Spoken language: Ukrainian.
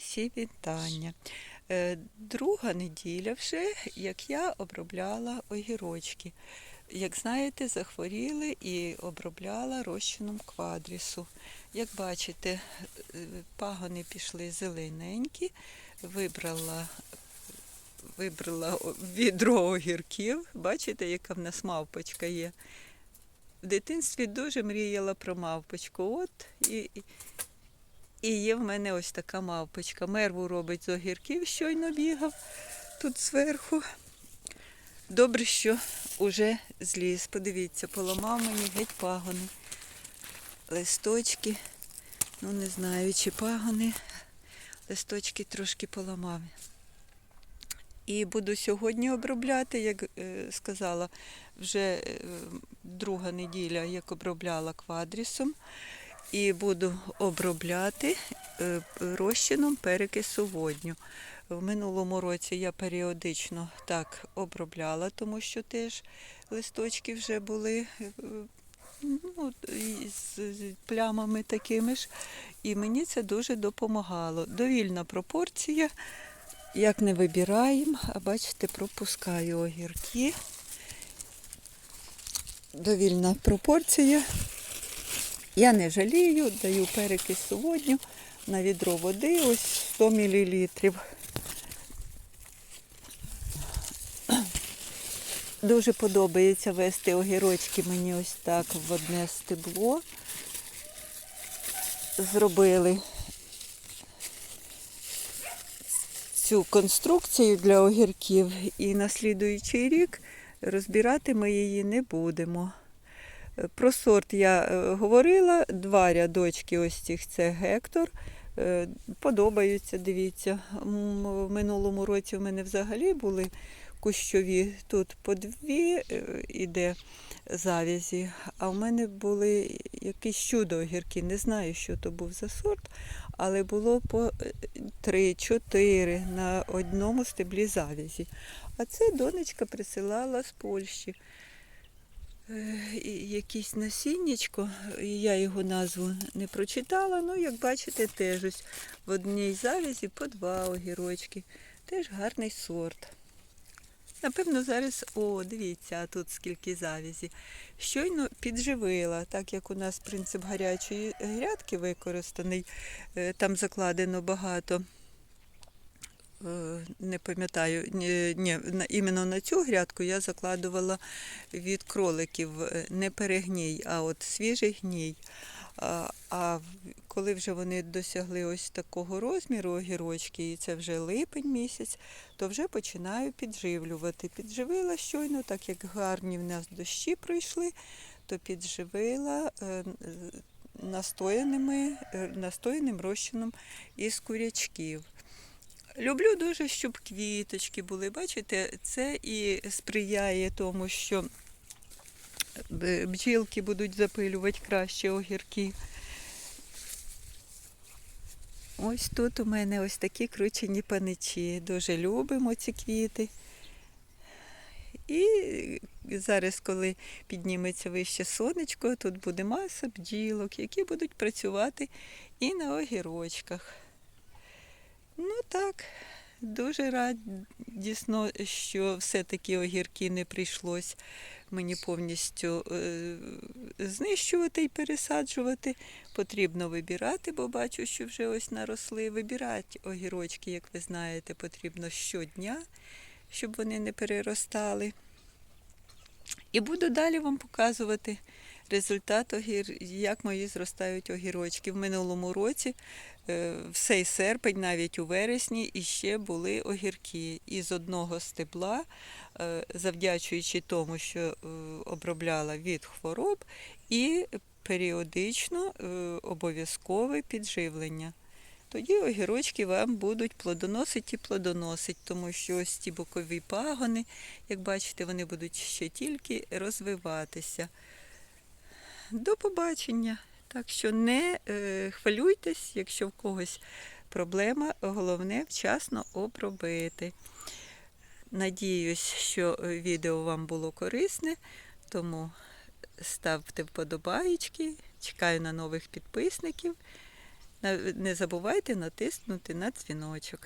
Всі вітання. Е, Друга неділя вже, як я обробляла огірочки. Як знаєте, захворіли і обробляла розчином квадрісу. Як бачите, пагони пішли зелененькі, вибрала, вибрала відро огірків. Бачите, яка в нас мавпочка є. В дитинстві дуже мріяла про мавпочку. От і, і- є в мене ось така мавпочка. Мерву робить з огірків, щойно бігав тут зверху. Добре, що уже зліз. Подивіться, поламав мені геть пагони. Листочки. Ну, не знаю, чи пагони. Листочки трошки поламав. І буду сьогодні обробляти, як е, сказала, вже е, друга неділя, як обробляла квадрісом. І буду обробляти е, розчином перекису водню. В минулому році я періодично так обробляла, тому що теж листочки вже були е, ну, з, з плямами такими ж. І мені це дуже допомагало. Довільна пропорція. Як не вибираємо, а бачите, пропускаю огірки. Довільна пропорція. Я не жалію, даю перекис водню на відро води, ось 100 мл. Дуже подобається вести огірочки мені ось так в одне стебло. Зробили цю конструкцію для огірків і на слідуючий рік розбирати ми її не будемо. Про сорт я е, говорила, два рядочки ось цих це гектор. Е, Подобаються, дивіться. В минулому році в мене взагалі були кущові. Тут по дві е, іде завязі, а в мене були якісь чудо огірки. Не знаю, що то був за сорт, але було по 3-4 на одному стеблі завязі. А це донечка присилала з Польщі. Е, і Якесь насіннячко, я його назву не прочитала. Ну, як бачите, теж ось в одній завязі по два огірочки. Теж гарний сорт. Напевно, зараз, о, дивіться, тут скільки завязі. Щойно підживила, так як у нас принцип гарячої грядки використаний, е, там закладено багато. Е, Не пам'ятаю, ні, ні, іменно на цю грядку я закладувала від кроликів е, не перегній, а от свіжий гній. А, коли вже вони досягли ось такого розміру огірочки, і це вже липень місяць, то вже починаю підживлювати. Підживила щойно, так як гарні в нас дощі пройшли, то підживила е, настояними, настояним розчином із курячків. Люблю дуже, щоб квіточки були. Бачите, це і сприяє тому, що бджілки будуть запилювати краще огірки. Ось тут у мене ось такі кручені паничі. Дуже любимо ці квіти. І зараз, коли підніметься вище сонечко, тут буде маса бджілок, які будуть працювати і на огірочках. Ну так, дуже радісно, що все-таки огірки не прийшлось мені повністю е, знищувати і пересаджувати. Потрібно вибирати, бо бачу, що вже ось наросли. Вибирати огірочки, як ви знаєте, потрібно щодня, щоб вони не переростали. І буду далі вам показувати результат огір, як мої зростають огірочки. В минулому році, е, в цей серпень, навіть у вересні, іще були огірки. Із одного стебла, е, завдячуючи тому, що е, обробляла від хвороб, і періодично е, обов'язкове підживлення. Тоді огірочки вам будуть плодоносити і плодоносить, тому що ось ці бокові пагони, як бачите, вони будуть ще тільки розвиватися. До побачення. Так що не е, хвилюйтесь, якщо в когось проблема, головне вчасно обробити. Надіюсь, що е, відео вам було корисне, тому ставте вподобаєчки, чекаю на нових підписників. Не забувайте натиснути на дзвіночок.